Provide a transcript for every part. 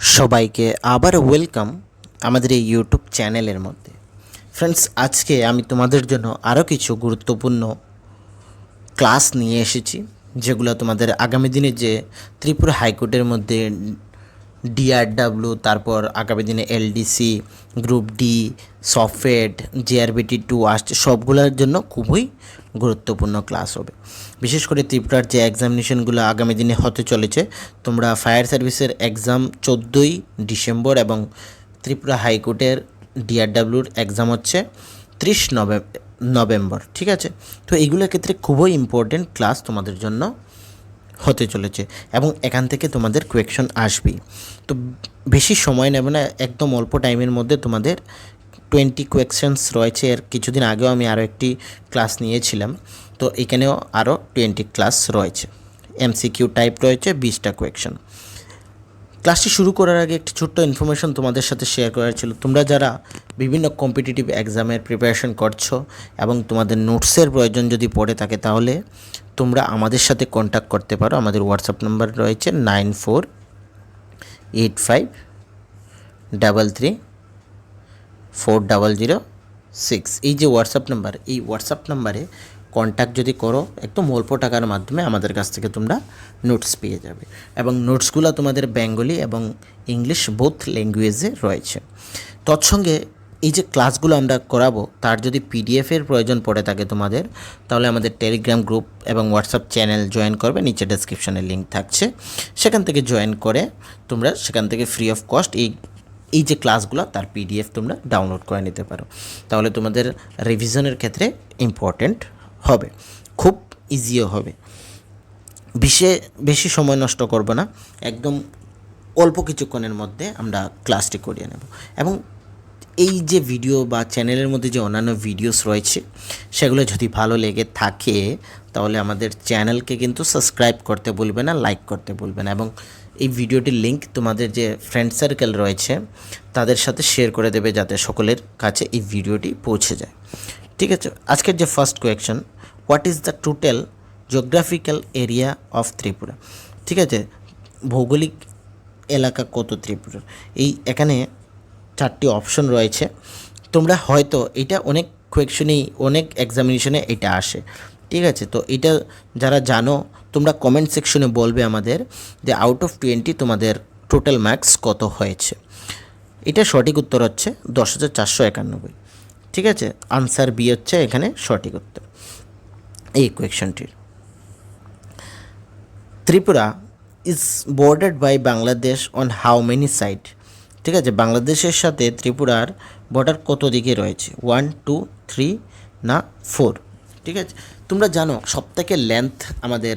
সবাইকে আবার ওয়েলকাম আমাদের এই ইউটিউব চ্যানেলের মধ্যে। ফ্রেন্ডস আজকে আমি তোমাদের জন্য আরও কিছু গুরুত্বপূর্ণ ক্লাস নিয়ে এসেছি, যেগুলো তোমাদের আগামী দিনে যে ত্রিপুরা হাইকোর্টের মধ্যে ডিআরডাব্লিউ তারপর আগামী দিনে LDC group D software GRBT two আসছে সবগুলোর জন্য খুবই গুরুত্বপূর্ণ ক্লাস হবে। বিশেষ করে ত্রিপুরার যে এক্সামিনেশনগুলো আগামী দিনে হতে চলেছে, তোমরা ফায়ার সার্ভিসের এক্সাম চোদ্দোই ডিসেম্বর এবং ত্রিপুরা হাইকোর্টের ডিআরডাব্লিউর এক্সাম হচ্ছে ত্রিশ নভেম্বর, ঠিক আছে? তো এইগুলোর ক্ষেত্রে খুবই ইম্পর্টেন্ট ক্লাস তোমাদের জন্য হতে চলেছে এবং এখান থেকে তোমাদের কোয়েকশন আসবেই। তো বেশি সময় নেবে না, একদম অল্প টাইমের মধ্যে তোমাদের টোয়েন্টি কোয়েকশনস রয়েছে। এর কিছুদিন আগেও আমি আরও একটি ক্লাস নিয়েছিলাম, তো এখানেও আরও টোয়েন্টি ক্লাস রয়েছে। এমসিকিউ টাইপ রয়েছে, বিশটা কোয়েকশন ক্লাসটি শুরু করার আগে একটি ছোট্ট ইনফরমেশন তোমাদের সাথে শেয়ার করার ছিল। তোমরা যারা বিভিন্ন কম্পিটিটিভ এক্সামের প্রিপারেশন করছ এবং তোমাদের নোটসের প্রয়োজন যদি পড়ে থাকে তাহলে তোমরা আমাদের সাথে কন্ট্যাক্ট করতে পারো। আমাদের হোয়াটসঅ্যাপ নাম্বার রয়েছে nine four eight five double three four double zero six. এই যে হোয়াটসঅ্যাপ নাম্বার এই হোয়াটসঅ্যাপ নাম্বারে কন্ট্যাক্ট যদি করো একদম অল্প টাকার মাধ্যমে আমাদের কাছ থেকে তোমরা নোটস পেয়ে যাবে। এবং নোটসগুলো তোমাদের বেঙ্গলি এবং ইংলিশ বোথ ল্যাঙ্গুয়েজে রয়েছে। তৎসঙ্গে এই যে ক্লাসগুলো আমরা করাবো, তার যদি পিডিএফের প্রয়োজন পড়ে থাকে তোমাদের, তাহলে আমাদের টেলিগ্রাম গ্রুপ এবং হোয়াটসঅ্যাপ চ্যানেল জয়েন করবে, নিচে ডেসক্রিপশনে লিঙ্ক থাকছে। সেখান থেকে জয়েন করে তোমরা সেখান থেকে ফ্রি অফ কস্ট এই এই যে ক্লাসগুলো তার পিডিএফ তোমরা ডাউনলোড করে নিতে পারো। তাহলে তোমাদের রিভিশনের ক্ষেত্রে ইম্পর্ট্যান্ট হবে। খুব ইজিও হবে। বিশে, বেশি সময় নষ্ট করব না। একদম অল্প কিছুক্ষণের মধ্যে আমরা ক্লাসটি করিয়ে নেব। এবং এই যে ভিডিও বা চ্যানেলের মধ্যে যে অন্যান্য ভিডিওস রয়েছে, সেগুলো যদি ভালো লেগে থাকে, তাহলে আমাদের চ্যানেলকে কিন্তু সাবস্ক্রাইব করতে বলবে না লাইক করতে বলবে না। এবং এই ভিডিওটির লিঙ্ক তোমাদের যে ফ্রেন্ড সার্কেল রয়েছে, তাদের সাথে শেয়ার করে দেবে যাতে সকলের কাছে এই ভিডিওটি পৌঁছে যায়। ঠিক আছে, আজকের যে first question what is the total geographical area of Tripura? ঠিক আছে, ভৌগোলিক এলাকা কত ত্রিপুরার এই এখানে চারটি অপশন রয়েছে। তোমরা হয়তো এটা অনেক কোয়েকশনেই অনেক এক্সামিনেশনে এটা আসে। ঠিক আছে, তো এটা যারা জানো, তোমরা কমেন্ট সেকশনে বলবে আমাদের যে আউট অফ টোয়েন্টি তোমাদের টোটাল মার্কস কত হয়েছে। এটা সঠিক উত্তর হচ্ছে দশ হাজার চারশো একানব্বই। ঠিক আছে? আনসার বি হচ্ছে এখানে সঠিক উত্তর। এই কোয়েকশনটির Tripura is bordered by Bangladesh on how many side ঠিক আছে? বাংলাদেশের সাথে ত্রিপুরার বর্ডার কত দিকে রয়েছে? ওয়ান টু থ্রি না ফোর ঠিক আছে? তোমরা জানো সবথেকে লেন্থ আমাদের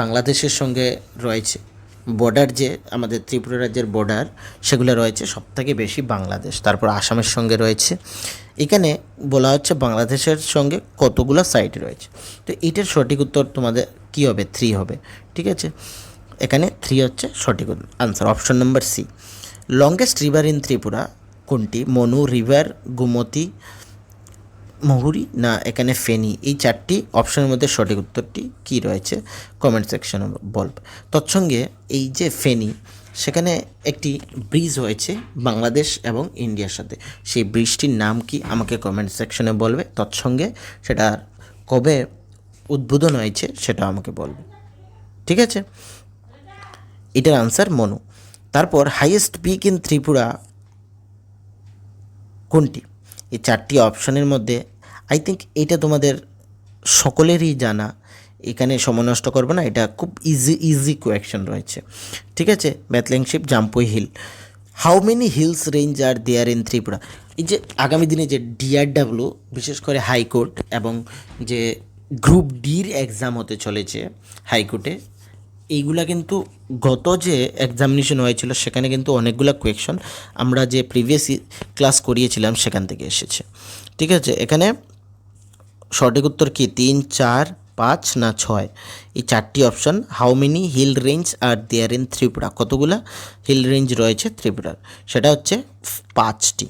বাংলাদেশের সঙ্গে রয়েছে। বর্ডার যে আমাদের ত্রিপুরা রাজ্যের বর্ডার সেগুলো রয়েছে সবথেকে বেশি বাংলাদেশ। তারপর আসামের সঙ্গে রয়েছে। এখানে বলা হচ্ছে বাংলাদেশের সঙ্গে কতগুলো সাইট রয়েছে। তো এটার সঠিক উত্তর তোমাদের কী হবে? থ্রি হবে। ঠিক আছে? এখানে থ্রি হচ্ছে সঠিক answer option number C longest river in Tripura কোনটি? মনু রিভার গুমতি মহুরি না এখানে ফেনি? এই চারটি অপশনের মধ্যে সঠিক উত্তরটি কি রয়েছে? কমেন্ট সেকশনে বলবে তৎসঙ্গে এই যে ফেনি, সেখানে একটি ব্রিজ হয়েছে বাংলাদেশ এবং ইন্ডিয়ার সাথে। সেই ব্রিজটির নাম কি আমাকে কমেন্ট সেকশনে বলবে। তৎসঙ্গে সেটা কবে উদ্বোধন হয়েছে সেটা আমাকে বলবে। ঠিক আছে? এটার আনসার মনু। তারপর হাইয়েস্ট পিক ইন ত্রিপুরা কোনটি? এই চারটি অপশনের মধ্যে আই থিঙ্ক এটা তোমাদের সকলেরই জানা। এখানে সময় নষ্ট করবে না, এটা খুব ইজি ইজি কোয়েকশন রয়েছে। ঠিক আছে? ব্যাথলিংশিপ Jampui hill how many hills range are there in Tripura এই যে আগামী দিনে যে ডিআরডাব্লিউ বিশেষ করে হাইকোর্ট এবং যে গ্রুপ ডির এক্সাম হতে চলেছে হাইকোর্টে এইগুলা কিন্তু গত যে এক্সামিনেশন হয়েছিল, সেখানে কিন্তু অনেকগুলো কোয়েকশন আমরা যে প্রিভিয়াস ক্লাস করিয়েছিলাম, সেখান থেকে এসেছে। ঠিক আছে? এখানে সঠিক উত্তর কি? তিন, চার, পাঁচ না ছয়? এই চারটি option how many hill range are there in Tripura? কতগুলা হিল রেঞ্জ রয়েছে ত্রিপুরার? সেটা হচ্ছে পাঁচটি।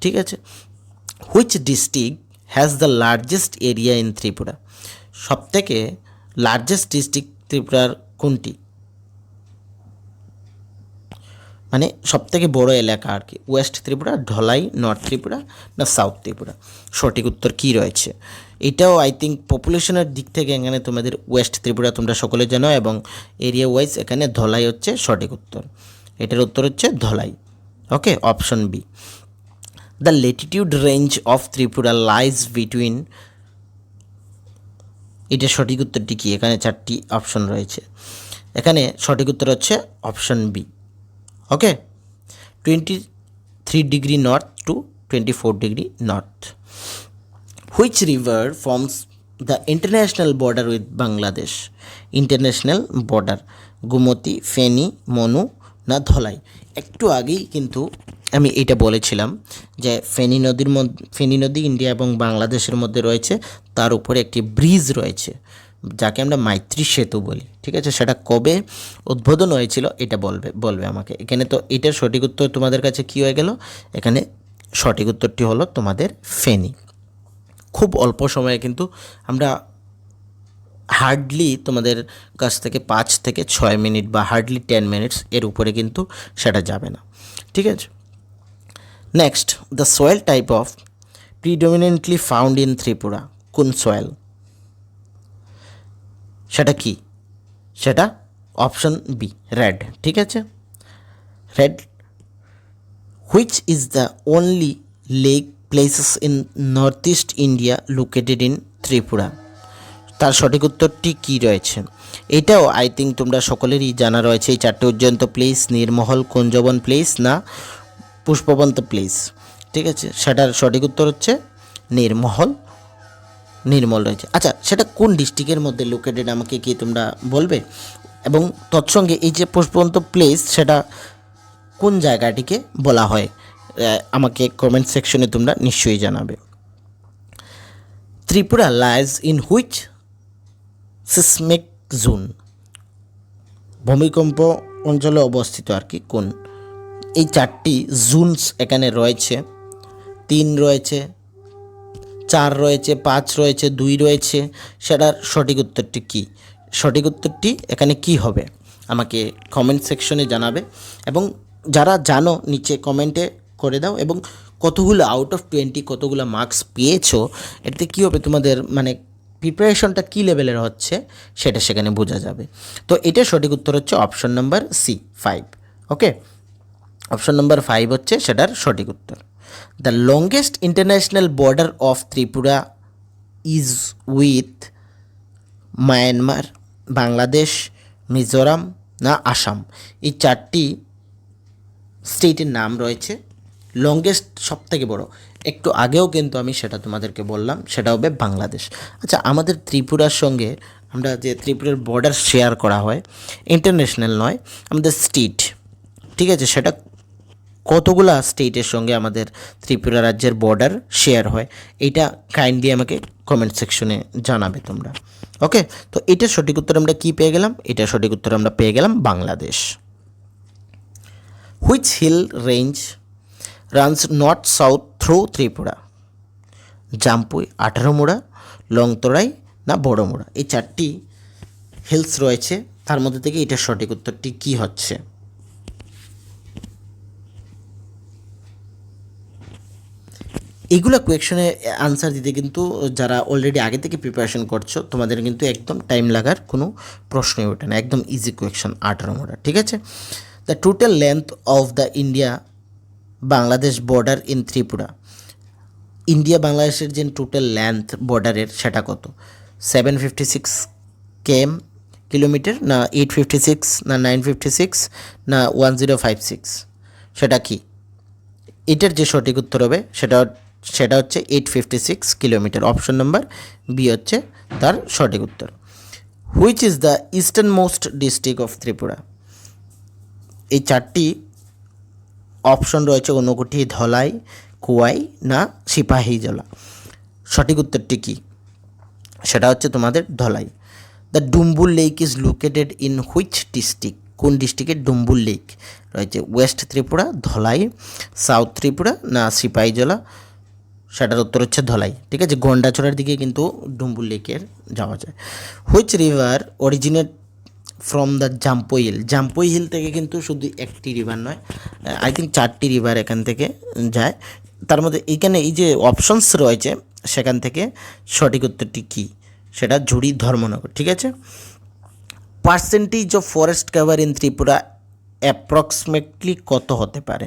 ঠিক আছে? Which district has the largest area in Tripura? সবথেকে লার্জেস্ট ডিস্ট্রিক্ট ত্রিপুরার কোনটি? মানে সবথেকে বড় এলাকা আর কি। ওয়েস্ট ত্রিপুরা, ঢলাই, নর্থ ত্রিপুরা না সাউথ ত্রিপুরা? সঠিক উত্তর কী রয়েছে? এটাও আই থিঙ্ক পপুলেশনের দিক থেকে এখানে তোমাদের ওয়েস্ট ত্রিপুরা তোমরা সকলে জানো এবং এরিয়া ওয়াইজ এখানে ধলাই হচ্ছে সঠিক উত্তর। এটার উত্তর হচ্ছে Dhalai. Okay option B the latitude range of Tripura lies between এটা সঠিক উত্তরটি কি? এখানে চারটি অপশন রয়েছে। এখানে সঠিক উত্তর হচ্ছে option B okay twenty three degree north to twenty four degree north which river forms the international border with Bangladesh international border Gumti Feni Manu না ধলাই একটু আগেই কিন্তু আমি এটা বলেছিলাম যে ফেনী নদীর মধ্যে, ফেনী নদী ইন্ডিয়া এবং বাংলাদেশের মধ্যে রয়েছে, তার উপরে একটি ব্রিজ রয়েছে, যাকে আমরা মাইত্রী সেতু বলি, ঠিক আছে? সেটা কবে উদ্বোধন হয়েছিল এটা বলবে বলবে আমাকে। এখানে তো এটার সঠিক উত্তর তোমাদের কাছে কী হয়ে গেল? এখানে সঠিক উত্তরটি হলো তোমাদের ফেনী। খুব অল্প সময়ে কিন্তু আমরা হার্ডলি তোমাদের কাছ থেকে পাঁচ থেকে ছয় মিনিট বা হার্ডলি টেন মিনিটস এর উপরে কিন্তু সেটা যাবে না, ঠিক আছে? Next the soil type of predominantly found in Tripura কোন সয়েল সেটা কি? সেটা অপশন বি রেড ঠিক আছে? Red which is the only lake places in north east India located in Tripura তার সঠিক উত্তরটি কী রয়েছে? এটাও আই থিঙ্ক তোমরা সকলেরই জানা রয়েছে। এই চারটে উজ্জয়ন্ত প্লেস নির্মহল কুঞ্জবন প্লেস না? পুষ্পবন্ত প্লেস ঠিক আছে? সেটার সঠিক উত্তর হচ্ছে নির্মহল নির্মল রয়েছে। আচ্ছা সেটা কোন ডিস্ট্রিক্টের মধ্যে লোকেটেড আমাকে কি তোমরা বলবে? এবং তৎসঙ্গে এই যে পুষ্পবন্ত প্লেস সেটা কোন জায়গাটিকে বলা হয়? আমাকে কমেন্ট সেকশনে তোমরা নিশ্চয়ই জানাবে। Tripura lies in which seismic zone ভূমিকম্প অঞ্চলে অবস্থিত আর কি, কোন? এই চারটি জুনস এখানে রয়েছে। তিন রয়েছে, চার রয়েছে, পাঁচ রয়েছে, দুই রয়েছে। সেটার সঠিক উত্তরটি কি? সঠিক উত্তরটি এখানে কি হবে? আমাকে কমেন্ট সেকশনে জানাবে এবং যারা জানো, নিচে কমেন্টে করে দাও এবং কতগুলো আউট অফ টোয়েন্টি কতগুলো মার্কস পেয়েছ এতে কী হবে? তোমাদের মানে প্রিপারেশনটা কী লেভেলের হচ্ছে, সেটা সেখানে বোঝা যাবে। তো এটা সঠিক উত্তর হচ্ছে option number C five okay option number five হচ্ছে সেটার সঠিক উত্তর। The longest international border of Tripura is with Myanmar Bangladesh Mizoram না আসাম এই চারটি স্টেটের নাম রয়েছে। লংগেস্ট সব থেকে বড়। একটু আগেও কিন্তু আমি সেটা তোমাদেরকে বললাম, সেটা হবে বাংলাদেশ। আচ্ছা আমাদের ত্রিপুরার সঙ্গে আমরা যে ত্রিপুরার বর্ডার শেয়ার করা হয় ইন্টারন্যাশনাল নয়, আমাদের স্টেট ঠিক আছে, সেটা কতগুলা স্টেটের সঙ্গে আমাদের ত্রিপুরা রাজ্যের বর্ডার শেয়ার হয় এইটা কাইন্ডলি আমাকে কমেন্ট সেকশনে জানাবে তোমরা। ওকে তো এটার সঠিক উত্তর আমরা কী পেয়ে গেলাম? এটার সঠিক উত্তর আমরা পেয়ে গেলাম Bangladesh. Which hill range runs north south through Tripura? Jampui Atharamura Longtharai না বড়মোড়া এই চারটি হিলস রয়েছে, তার মধ্যে থেকে এটার সঠিক উত্তরটি কী হচ্ছে? এইগুলো কোয়েকশনে আনসার দিতে কিন্তু যারা অলরেডি আগে থেকে প্রিপারেশন করছ, তোমাদের কিন্তু একদম টাইম লাগার কোনো প্রশ্নই ওঠে না। একদম ইজি কোয়েকশন আঠারো মোড়া, ঠিক আছে? The total length of the India Bangladesh border in Tripura. India বাংলাদেশের যে টোটাল লেন্থ বর্ডারের সেটা কত? Seven fifty six KM kilometre না এইট ফিফটি সিক্স না নাইন ফিফটি সিক্স না ওয়ান জিরো ফাইভ সিক্স সেটা কি? এটার যে সঠিক উত্তর হবে, সেটা সেটা হচ্ছে eight fifty six kilometre option number B হচ্ছে তার সঠিক উত্তর। Which is the eastern most district of Tripura? এই চারটি অপশন রয়েছে ঊনকোটি ধলাই, কুয়াই না সিপাহীজলা সঠিক উত্তরটি কী? সেটা হচ্ছে তোমাদের Dhalai. The Dumbur lake is located in which district কোন ডিস্ট্রিক্টের ডুম্বুর লেক রয়েছে ওয়েস্ট ত্রিপুরা, ধলাই সাউথ ত্রিপুরা না সিপাহীজলা সেটার উত্তর হচ্ছে ধলাই। ঠিক আছে? গন্ডাছড়ার দিকে কিন্তু ডুম্বুর লেকের যাওয়া যায়। Which river originate from the Jampui hill Jampui hill থেকে কিন্তু শুধু একটি রিভার নয় আই থিঙ্ক চারটি রিভার এখান থেকে যায়। তার মধ্যে এইখানে এই যে অপশনস রয়েছে, সেখান থেকে সঠিক উত্তরটি কী? সেটা ঝুড়ি ধর্মনগর, ঠিক আছে? Percentage of forest cover in Tripura approximately কত হতে পারে?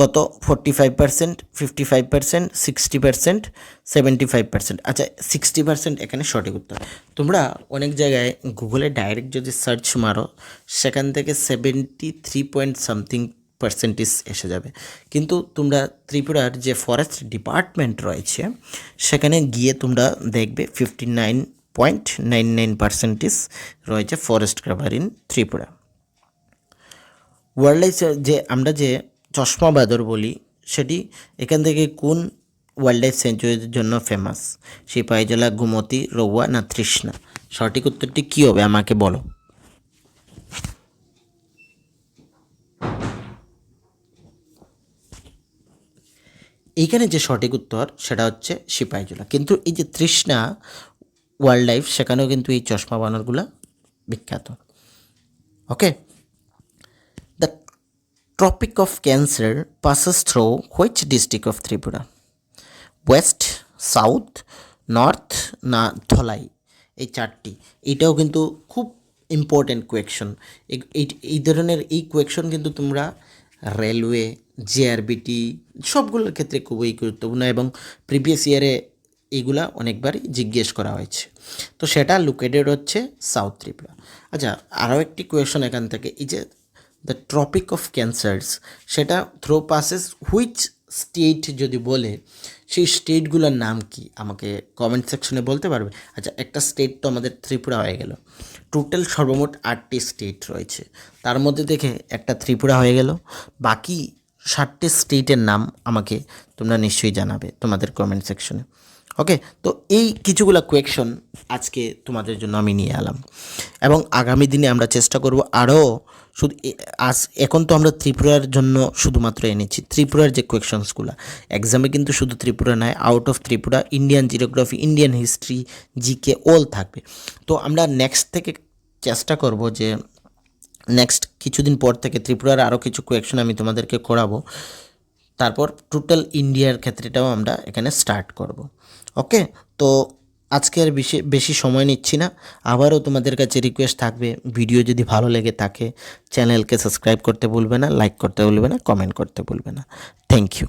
কত? Forty five percent fifty five percent sixty percent seventy five percent আচ্ছা সিক্সটি পার্সেন্ট এখানে সঠিক উত্তর। তোমরা অনেক জায়গায় গুগলে ডাইরেক্ট যদি সার্চ মারো, সেখান থেকে seventy three point something percentage এসে যাবে। কিন্তু তোমরা ত্রিপুরার যে ফরেস্ট ডিপার্টমেন্ট রয়েছে, সেখানে গিয়ে তোমরা দেখবে fifty nine point nine nine percentage রয়েছে forest cover in Tripura. Wildlife যে আমরা যে চশমা বাদর বলি, সেটি এখান থেকে কোন ওয়াইল্ড লাইফ সেঞ্চুরির জন্য ফেমাস সিপাহীজলা গুমতি রৌয়া না তৃষ্ণা? সঠিক উত্তরটি কী হবে, আমাকে বলো। এইখানে যে সঠিক উত্তর, সেটা হচ্ছে সিপাহীজলা কিন্তু এই যে তৃষ্ণা ওয়াইল্ড লাইফ সেখানেও কিন্তু এই চশমা বানরগুলা বিখ্যাত। Okay Tropic of Cancer passes through which district of Tripura? West south north না ধলাই এই চারটি। এইটাও কিন্তু খুব ইম্পর্ট্যান্ট কোয়েকশন এই ধরনের এই কোয়েকশন কিন্তু তোমরা রেলওয়ে জেআরবিটি সবগুলোর ক্ষেত্রে খুবই গুরুত্বপূর্ণ এবং প্রিভিয়াস ইয়ারে এইগুলা অনেকবারই জিজ্ঞেস করা হয়েছে। তো সেটা লোকেটেড হচ্ছে সাউথ ত্রিপুরা আচ্ছা আরও একটি কোয়েশন এখান থেকে। এই যে দ্য ট্রপিক অফ ক্যান্সার্স সেটা থ্রো পাসেস হুইচ স্টেট যদি বলে, সেই স্টেটগুলোর নাম কি? আমাকে কমেন্ট সেকশনে বলতে পারবে? আচ্ছা একটা স্টেট তো আমাদের ত্রিপুরা হয়ে গেল। টোটাল সর্বমোট আটটি স্টেট রয়েছে। তার মধ্যে দেখে একটা ত্রিপুরা হয়ে গেল। বাকি ষাটটি স্টেটের নাম আমাকে তোমরা নিশ্চয়ই জানাবে তোমাদের কমেন্ট সেকশনে ওকে তো এই কিছুগুলো কোয়েকশন আজকে তোমাদের জন্য আমি নিয়ে এলাম। এবং আগামী দিনে আমরা চেষ্টা করব আরও শুধু আজ এখন তো আমরা ত্রিপুরার জন্য শুধুমাত্র এনেছি। ত্রিপুরার যে কোয়েকশনসগুলো এক্সামে কিন্তু শুধু ত্রিপুরা নয় out of Tripura Indian geography Indian history GK all থাকবে। তো আমরা নেক্সট থেকে চেষ্টা করব যে নেক্সট কিছুদিন পর থেকে ত্রিপুরার আরও কিছু কোয়েকশন আমি তোমাদেরকে করাবো। তারপর টোটাল ইন্ডিয়ার ক্ষেত্রেটাও আমরা এখানে স্টার্ট করব। ওকে তো আজকে আর বেশি বেশি সময় নিচ্ছি না। আবারও তোমাদের কাছে রিকোয়েস্ট থাকবে ভিডিও যদি ভালো লেগে থাকে চ্যানেলকে সাবস্ক্রাইব করতে ভুলবে না লাইক করতে ভুলবে না কমেন্ট করতে ভুলবে না। Thank you